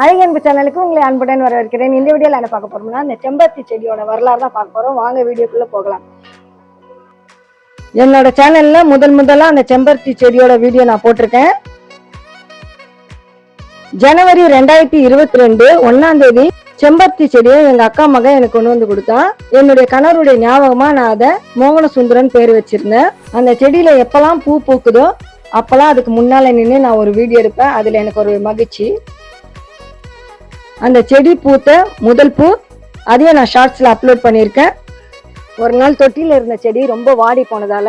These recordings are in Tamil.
அழகன்பு சேனலுக்கு உங்களை அன்புடன் வரவேற்கிறேன். இந்த வீடியோவில் என்ன பார்க்க போறோம்னா இந்த செம்பருத்தி செடியோட வரலாறு தான் பார்க்க போறோம். வாங்க வீடியோக்குள்ள போகலாம். என்னோட சேனல்ல முதல் முதலா அந்த செம்பருத்தி செடியோட வீடியோ நான் போட்டிருக்கேன். ஜனவரி ரெண்டாயிரத்தி இருபத்தி ரெண்டு ஒன்னாம் தேதி செம்பருத்தி செடியை எங்க அக்கா மகன் எனக்கு கொண்டு வந்து கொடுத்தான். என்னுடைய கணவருடைய ஞாபகமா நான் அதை மோகன சுந்தரன் பேர் வச்சிருந்தேன். அந்த செடியில எப்பெல்லாம் பூ பூக்குதோ அப்பெல்லாம் அதுக்கு முன்னால நின்று நான் ஒரு வீடியோ எடுப்பேன். அதுல எனக்கு ஒரு மகிழ்ச்சி. அந்த செடி பூத்த முதல் பூ அதையும் நான் ஷார்ட்ஸ்ல அப்லோட் பண்ணியிருக்கேன். ஒரு நாள் தொட்டியில் இருந்த செடி ரொம்ப வாடி போனதால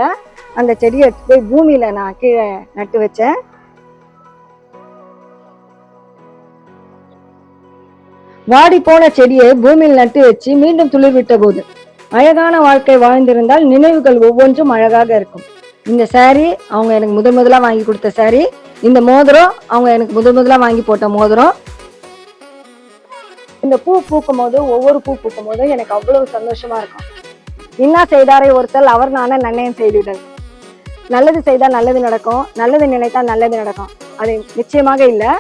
அந்த செடியை எடுத்து போய் பூமியில நான் கீழே நட்டு வச்சேன். வாடி போன செடியை பூமியில் நட்டு வச்சு மீண்டும் துளிர் விட்ட போது அழகான வாழ்க்கை வாழ்ந்திருந்தால் நினைவுகள் ஒவ்வொன்றும் அழகாக இருக்கும். இந்த saree அவங்க எனக்கு முதல் முதலா வாங்கி கொடுத்த saree. இந்த மோதிரம் அவங்க எனக்கு முதல் முதலா வாங்கி போட்ட மோதிரம். இந்த பூ பூக்கும் போது ஒவ்வொரு பூ பூக்கும் போதும் எனக்கு அவ்வளவு சந்தோஷமா இருக்கும். இன்னா செய்தாரை ஒருத்தல் அவர் நானே நன்னயம் செய்துவிடல் நல்லது செய்தால் நல்லது நடக்கும் நல்லது நினைத்தால் நல்லது நடக்கும். அது நிச்சயமாக இல்லை.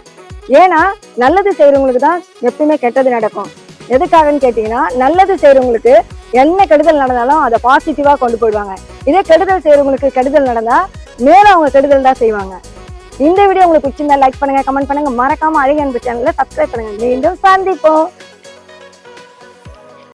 ஏன்னா நல்லது செய்யறவங்களுக்கு தான் எப்பயுமே கெட்டது நடக்கும். எதுக்காகன்னு கேட்டீங்கன்னா நல்லது செய்யறவங்களுக்கு என்ன கெடுதல் நடந்தாலும் அதை பாசிட்டிவா கொண்டு போயிடுவாங்க. இதே கெடுதல் செய்யறவங்களுக்கு கெடுதல் நடந்தா மேலும் அவங்க கெடுதல் தான் செய்வாங்க. இந்த வீடியோ உங்களுக்கு பிடிச்சிருந்தா லைக் பண்ணுங்க கமெண்ட் பண்ணுங்க. மறக்காம அழகு அன்பு சேனல்ல சப்ஸ்கிரைப் பண்ணுங்க. மீண்டும் சந்திப்போம்.